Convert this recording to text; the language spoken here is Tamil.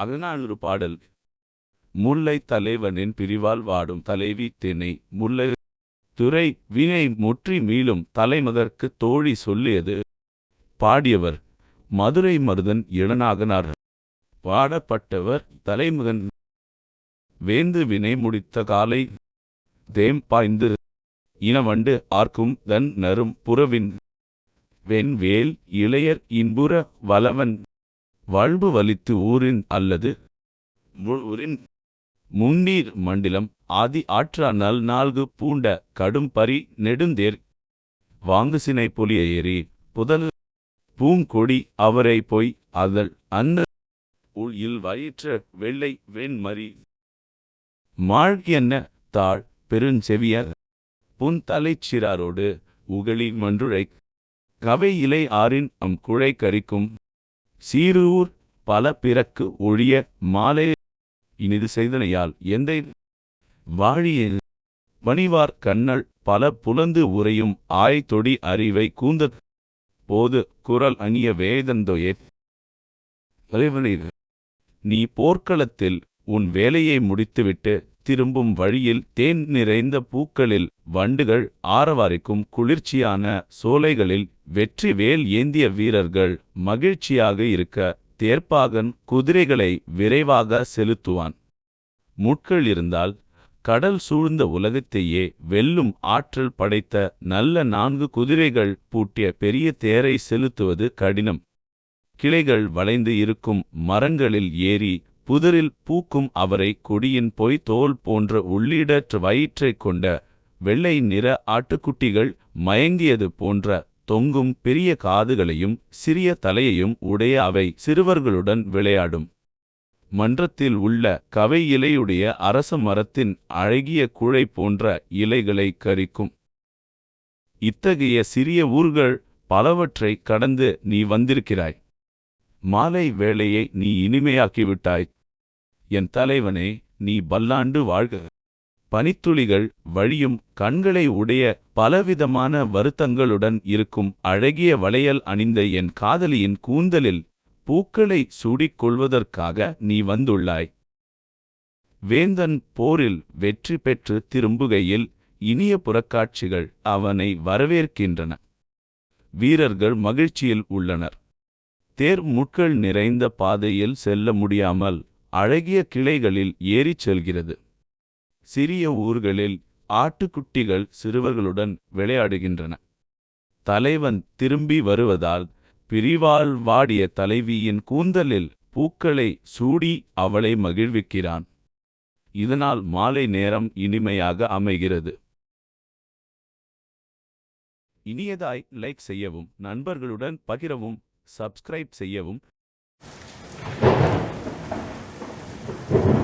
அகநானூறு பாடல். முல்லை தலைவனின் பிரிவால் வாடும் தலைவி தினை முல்லை துறை வினை முற்றி மீளும் தலைமதற்கு தோழி சொல்லியது. பாடியவர் மதுரை மருதன் இளநாகனார். பாடப்பட்டவர் தலைமகன் வேந்து வினை முடித்த காலை தேம் பாய்ந்து இனவண்டு ஆர்க்கும் தன் நரும் புறவின். வெண்வேல் இளையர் இன்புற வலவன் வாழ்வு வலித்து ஊரின் அல்லது ஊரின் முன்னீர் மண்டிலம் ஆதி ஆற்றா நல் நால்கு பூண்ட கடும் பரி நெடுந்தேர் வாங்குசினை பொலிய ஏறி புதல் பூங்கொடி அவரை பொய் அதழ் அன்ன உள் இல் வயிற்ற வெள்ளை வெண்மரி மாழ்கியன்ன தாழ் பெருஞ்செவிய புன் தலைச்சிறாரோடு உகளி மன்றுழை கவை இலை ஆறின் அம் குழை கரிக்கும் சீரூர் பல பிறக்கு ஒழிய மாலை இனிது செய்தனையால் எந்தை வாழிய பணிவார் கண்ணள் பல புலந்து உரையும் ஆய் தொடி அறிவை கூந்த போது குரல் அணிய வேதந்தோயே. நீ போர்க்களத்தில் உன் வேலையை முடித்துவிட்டு திரும்பும் வழியில் தேன் நிறைந்த பூக்களில் வண்டுகள் ஆரவாரிக்கும் குளிர்ச்சியான சோலைகளில் வெற்றி வேல் ஏந்திய வீரர்கள் மகிழ்ச்சியாக இருக்க தேர்ப்பாகன் குதிரைகளை விரைவாக செலுத்துவான். முட்கள் இருந்தால் கடல் சூழ்ந்த உலகத்தையே வெல்லும் ஆற்றல் படைத்த நல்ல நான்கு குதிரைகள் பூட்டிய பெரிய தேரை செலுத்துவது கடினம். கிளைகள் வளைந்து இருக்கும் மரங்களில் ஏறி புதரில் பூக்கும் அவரை கொடியின் பொய் தோல் போன்ற உள்ளீடற்ற வயிற்றைக் கொண்ட வெள்ளை நிற ஆட்டுக்குட்டிகள் மயங்கியது போன்ற தொங்கும் பெரிய காதுகளையும் சிறிய தலையையும் உடைய அவை சிறுவர்களுடன் விளையாடும். மன்றத்தில் உள்ள கவை இலையுடைய அரச மரத்தின் அழகிய குழை போன்ற இலைகளை கரிக்கும். இத்தகைய சிறிய ஊர்கள் பலவற்றை கடந்து நீ வந்திருக்கிறாய். மாலை வேளையை நீ இனிமையாக்கிவிட்டாய். என் தலைவனே நீ பல்லாண்டு வாழ்க. பனித்துளிகள் வழியும் கண்களை உடைய பலவிதமான வருத்தங்களுடன் இருக்கும் அழகிய வளையல் அணிந்த என் காதலியின் கூந்தலில் பூக்களை சூடிக்கொள்வதற்காக நீ வந்துள்ளாய். வேந்தன் போரில் வெற்றி பெற்று திரும்புகையில் இனிய புறக்காட்சிகள் அவனை வரவேற்கின்றன. வீரர்கள் மகிழ்ச்சியில் உள்ளனர். தேர் முட்கள் நிறைந்த பாதையில் செல்ல முடியாமல் அழகிய கிளைகளில் ஏறிச் செல்கிறது. சிறிய ஊர்களில் ஆட்டுக்குட்டிகள் சிறுவர்களுடன் விளையாடுகின்றன. தலைவன் திரும்பி வருவதால் பிரிவால் வாடிய தலைவியின் கூந்தலில் பூக்களை சூடி அவளை மகிழ்விக்கிறான். இதனால் மாலை நேரம் இனிமையாக அமைகிறது. இனியதாய் லைக் செய்யவும் நண்பர்களுடன் பகிரவும் சப்ஸ்கிரைப் செய்யவும் Thank you.